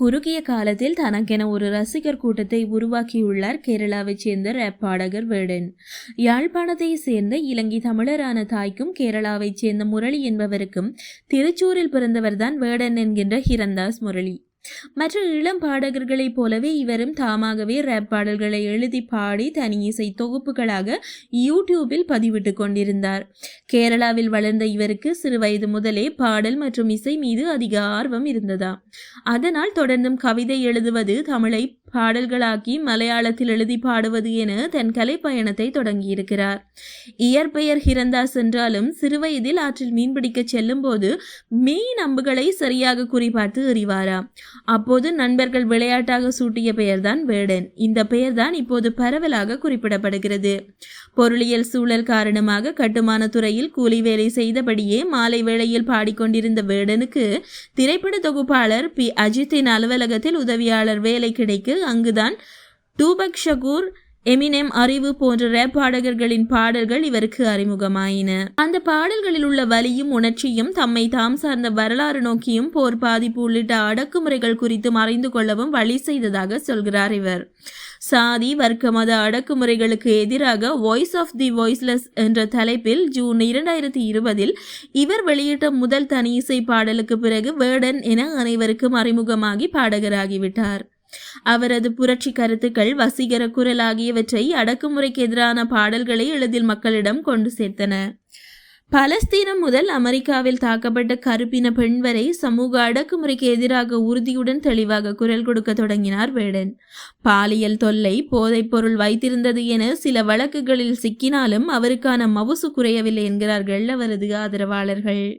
குறுகிய காலத்தில் தனக்கென ஒரு ரசிகர் கூட்டத்தை உருவாக்கியுள்ளார் கேரளாவைச் சேர்ந்த ரேப் பாடகர் வேடன். யாழ்ப்பாணத்தை சேர்ந்த இலங்கை தமிழரான தாய்க்கும் கேரளாவைச் சேர்ந்த முரளி என்பவருக்கும் திருச்சூரில் பிறந்தவர்தான் வேடன் என்கின்ற ஹிரந்தாஸ் முரளி. மற்ற இளம் பாடகர்களைப் போலவே இவரும் தாமாகவே ரேப் பாடல்களை எழுதி பாடி தனி இசை தொகுப்புகளாக யூடியூபில் பதிவிட்டு கொண்டிருந்தார். கேரளாவில் வளர்ந்த இவருக்கு சிறு வயது முதலே பாடல் மற்றும் இசை மீது அதிக ஆர்வம் இருந்ததா அதனால் தொடர்ந்தும் கவிதை எழுதுவது தமிழை பாடல்களாக்கி மலையாளத்தில் எழுதி பாடுவது என தன் கலை பயணத்தை தொடங்கியிருக்கிறார். இயற்பெயர் ஹிரந்தாஸ் என்றாலும் சிறுவயதில் ஆற்றில் மீன்பிடிக்க செல்லும் போது மீன் அம்புகளை சரியாக குறிபார்த்து எறிவாராம். அப்போது நண்பர்கள் விளையாட்டாக சூட்டிய பெயர்தான் வேடன். இந்த பெயர்தான் இப்போது பரவலாக குறிப்பிடப்படுகிறது. பொருளியல் சூழல் காரணமாக கட்டுமான துறையில் கூலி வேலை செய்தபடியே மாலை வேளையில் பாடிக்கொண்டிருந்த வேடனுக்கு திரைப்பட தொகுப்பாளர் பி. அஜித்தின் அலுவலகத்தில் உதவியாளர் வேலை கிடைக்க அங்குதான் டூபக் ஷகூர் எமினெம் அறிவு போன்ற ரேப் பாடகர்களின் பாடல்கள் இவருக்கு அறிமுகமாயின. அந்த பாடல்களில் உள்ள வலியும் உணர்ச்சியும் தம்மை தாம் சார்ந்த வரலாறு நோக்கியும் போர் பாதிப்பு உள்ளிட்ட அடக்குமுறைகள் குறித்து மறைந்து கொள்ளவும் வழி செய்ததாக சொல்கிறார் இவர். சாதி வர்க்க மத அடக்குமுறைகளுக்கு எதிராக வாய்ஸ் ஆஃப் தி வாய்ஸ்லெஸ் என்ற தலைப்பில் ஜூன் இரண்டாயிரத்தி இருபதில் இவர் வெளியிட்ட முதல் தனி இசை பாடலுக்கு பிறகு வேர்டன் என அனைவருக்கும் அறிமுகமாகி பாடகராகிவிட்டார். அவரது புரட்சி கருத்துக்கள் வசீகர குரல் ஆகியவற்றை அடக்குமுறைக்கு எதிரான பாடல்களை எளிதில் மக்களிடம் கொண்டு சேர்த்தன. பலஸ்தீனம் முதல் அமெரிக்காவில் தாக்கப்பட்ட கருப்பின பெண் வரை சமூக அடக்குமுறைக்கு எதிராக உறுதியுடன் தெளிவாக குரல் கொடுக்க தொடங்கினார் வேடன். பாலியல் தொல்லை போதைப்பொருள் வைத்திருந்தது என சில வழக்குகளில் சிக்கினாலும் அவருக்கான மவுசு குறையவில்லை என்கிறார்கள் அவரது ஆதரவாளர்கள்.